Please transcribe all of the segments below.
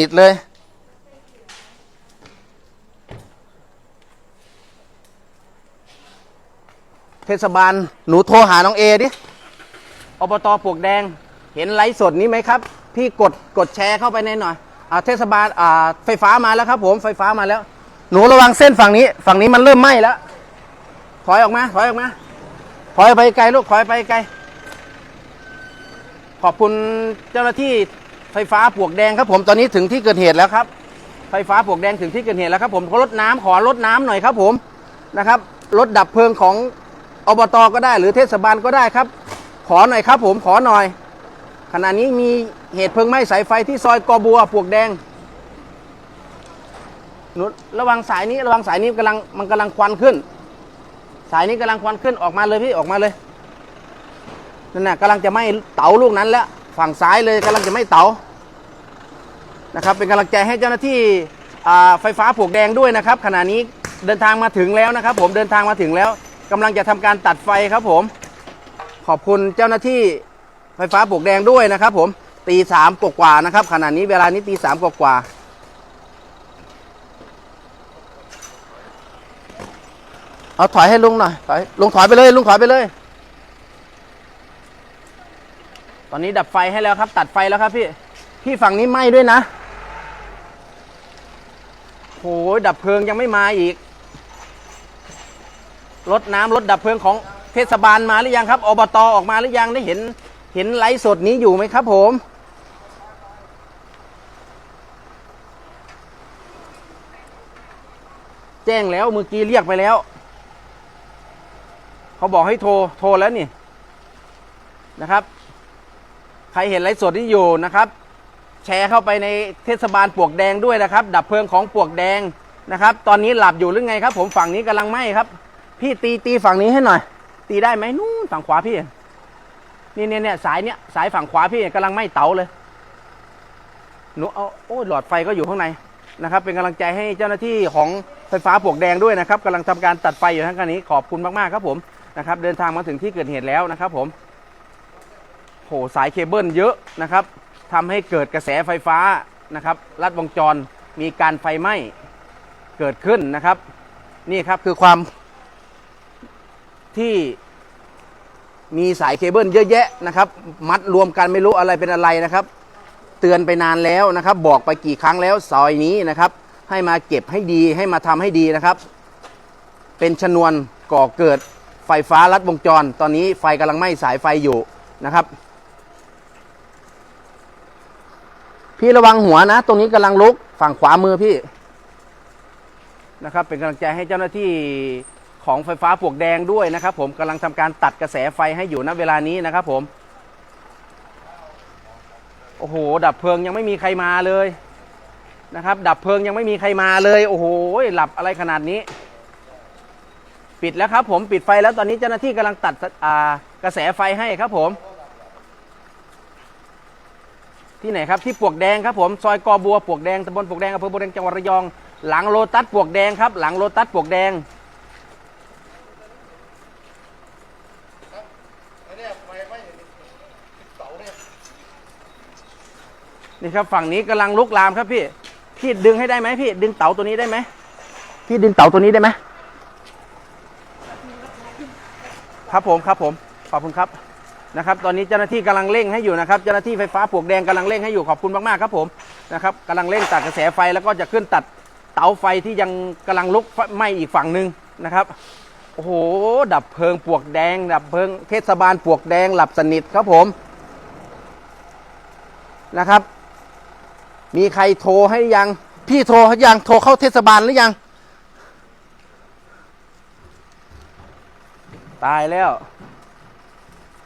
ติดเลย เทศบาลหนูโทรหาน้องเอดิอบตปวกแดง เห็นไลฟ์สดนี้ไหมครับ พี่กดกดแชร์เข้าไปในหน่อยอ่าเทศบาลอ่าไฟฟ้ามาแล้วครับ ผมไฟฟ้ามาแล้ว หนูระวังเส้นฝั่งนี้ ฝั่งนี้มันเริ่มไหม้แล้ว ถอยออกมา ถอยออกมา ถอยไปไกลลูกถอยไปไกล ขอบคุณเจ้าหน้าที่ ไฟฟ้าปลวกแดงครับผมตอนนี้ถึงที่เกิดเหตุแล้วครับ ไฟฟ้าปลวกแดงถึงที่เกิดเหตุแล้วครับผมขอรถน้ำขอรถน้ำหน่อยครับผมนะครับรถดับเพลิงของอบตก็ได้หรือเทศบาลก็ได้ครับ ขอหน่อยครับผมขอหน่อย ขณะนี้มีเหตุเพลิงไหม้สายไฟที่ซอยกอบัวปลวกแดงหนุระวังสายนี้ระวังสายนี้กำลังมันกำลังควันขึ้น สายนี้กำลังควันขึ้นออกมาเลยพี่ออกมาเลยนั่นน่ะกำลังจะไหม้เต๋าลูกนั้นแล้วฝั่งซ้ายเลยกำลังจะไหม้เต๋า นะครับเป็นกำลังใจให้เจ้าหน้าที่ไฟฟ้าปลวกแดงด้วยนะครับ ขณะนี้เดินทางมาถึงแล้วนะครับ ผมเดินทางมาถึงแล้วกำลังจะทำการตัดไฟครับผม ขอบคุณเจ้าหน้าที่ไฟฟ้าปลวกแดงด้วยนะครับ ผมตีสามกว่านะครับ ขณะนี้เวลานี้ตีสามกว่าเอาถอยให้ลุงหน่อยถอยลุงถอยไปเลยลุงถอยไปเลย ตอนนี้ดับไฟให้แล้วครับ ตัดไฟแล้วครับพี่ พี่ฝั่งนี้ไหม้ด้วยนะโหยดับเพลิงยังไม่มาอีก รถน้ำรถดับเพลิงของเทศบาลมาหรือยังครับอบตออกมาหรือยังได้เห็นเห็นไลฟ์สดนี้อยู่ไหมครับ ผมแจ้งแล้วเมื่อกี้เรียกไปแล้ว เขาบอกให้โทรโทรแล้วนี่นะครับ ใครเห็นไลฟ์สดที่อยู่นะครับ แชร์เข้าไปในเทศบาลปวกแดงด้วยนะครับ ดับเพลิงของปวกแดงนะครับ ตอนนี้หลับอยู่หรือไงครับ ผมฝั่งนี้กำลังไหม้ครับ พี่ตีตีฝั่งนี้ให้หน่อย ตีได้ไหมนู่นฝั่งขวาพี่นี่เนี่ยเนี่ยสายเนี้ยสายฝั่งขวาพี่กำลังไหม้เต๋าเลยหนูเอาโอ้ยหลอดไฟก็อยู่ข้างในนะครับ เป็นกำลังใจให้เจ้าหน้าที่ของไฟฟ้าปวกแดงด้วยนะครับกำลังทำการตัดไฟอยู่ทั้งคันนี้ขอบคุณมากๆครับผมนะครับ เดินทางมาถึงที่เกิดเหตุแล้วนะครับ ผมโหสายเคเบิลเยอะนะครับ ทำให้เกิดกระแสไฟฟ้านะครับลัดวงจรมีการไฟไหม้เกิดขึ้นนะครับ นี่ครับคือความที่มีสายเคเบิลเยอะแยะนะครับ มัดรวมกันไม่รู้อะไรเป็นอะไรนะครับ เตือนไปนานแล้วนะครับ บอกไปกี่ครั้งแล้วซอยนี้นะครับ ให้มาเก็บให้ดีให้มาทำให้ดีนะครับ เป็นชนวนก่อเกิดไฟฟ้าลัดวงจร ตอนนี้ไฟกำลังไหม้สายไฟอยู่นะครับ พี่ระวังหัวนะ ตรงนี้กำลังลุกฝั่งขวามือพี่นะครับ เป็นกำลังใจให้เจ้าหน้าที่ของไฟฟ้าปลวกแดงด้วยนะครับ ผมกำลังทำการตัดกระแสไฟให้อยู่ณเวลานี้นะครับ ผม โอ้โห ดับเพลิงยังไม่มีใครมาเลยนะครับ ดับเพลิงยังไม่มีใครมาเลย โอ้โหหลับอะไรขนาดนี้ ปิดแล้วครับ ผมปิดไฟแล้วตอนนี้เจ้าหน้าที่กำลังตัดกระแสไฟให้ครับผม ที่ไหนครับที่ปวกแดงครับผมซอยกอบัวปวกแดงตำบลปวกแดงอำเภอปวกแดงจังหวัดระยอง หลังโลตัสปวกแดงครับหลังโลตัสปวกแดงนี่ครับฝั่งนี้กำลังลุกลามครับพี่พี่ดึงให้ได้ไหมพี่ดึงเต๋าตัวนี้ได้ไหมพี่ดึงเต๋าตัวนี้ได้ไหมครับผมครับผมขอบคุณครับ นะครับตอนนี้เจ้าหน้าที่กำลังเร่งให้อยู่นะครับเจ้าหน้าที่ไฟฟ้าปลวกแดงกำลังเร่งให้อยู่ขอบคุณมากๆครับผมนะครับกำลังเร่งตัดกระแสไฟแล้วก็จะขึ้นตัดเตาไฟที่ยังกำลังลุกไหม้อีกฝั่งหนึ่งนะครับโอ้โหดับเพลิงปลวกแดง ดับเพลิงเทศบาลปลวกแดงหลับสนิทครับผมนะครับ มีใครโทรให้ยัง พี่โทรให้ยังโทรเข้าเทศบาลหรือยัง ตายแล้ว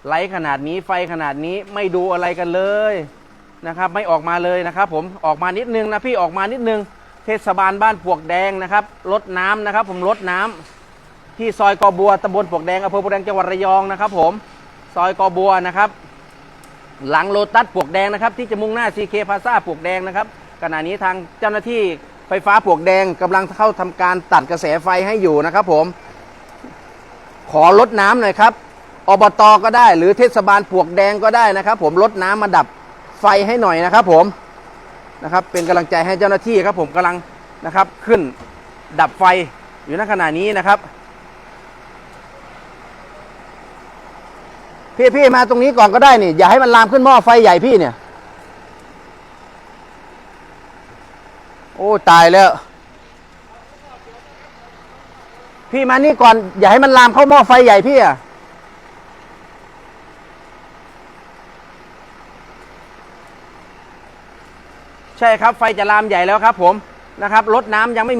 ไลท์ขนาดนี้ไฟขนาดนี้ไม่ดูอะไรกันเลยนะครับ ไม่ออกมาเลยนะครับ ผมออกมานิดนึงนะพี่ออกมานิดนึง เทศบาลบ้านปวกแดงนะครับลดน้ำนะครับ ผมลดน้ำที่ซอยกอบัวตำบลปวกแดงอำเภอปวกแดงจังหวัดระยองนะครับ ผมซอยกอบัวนะครับ หลังโลตัสปวกแดงนะครับ ที่จะมุ่งหน้าซีเคพาซาปวกแดงนะครับขณะนี้ทางเจ้าหน้าที่ไฟฟ้าปวกแดงกำลังเข้าทำการตัดกระแสไฟให้อยู่นะครับ ผม ขอลดน้ำหน่อยครับ อบตก็ได้ หรือเทศบาลปวกแดงก็ได้นะครับ ผมลดน้ำมาดับไฟให้หน่อยนะครับผมนะครับเป็นกำลังใจให้เจ้าหน้าที่ครับ ผมกำลังนะครับขึ้นดับไฟอยู่ณขณะนี้นะครับ พี่พี่มาตรงนี้ก่อนก็ได้นี่อย่าให้มันลามขึ้นหม้อไฟใหญ่พี่เนี่ย โอ้ตายแล้วพี่มานี่ก่อนอย่าให้มันลามเข้าหม้อไฟใหญ่พี่อะ ใช่ครับไฟจะลามใหญ่แล้วครับผมนะครับรถน้ำยังไม่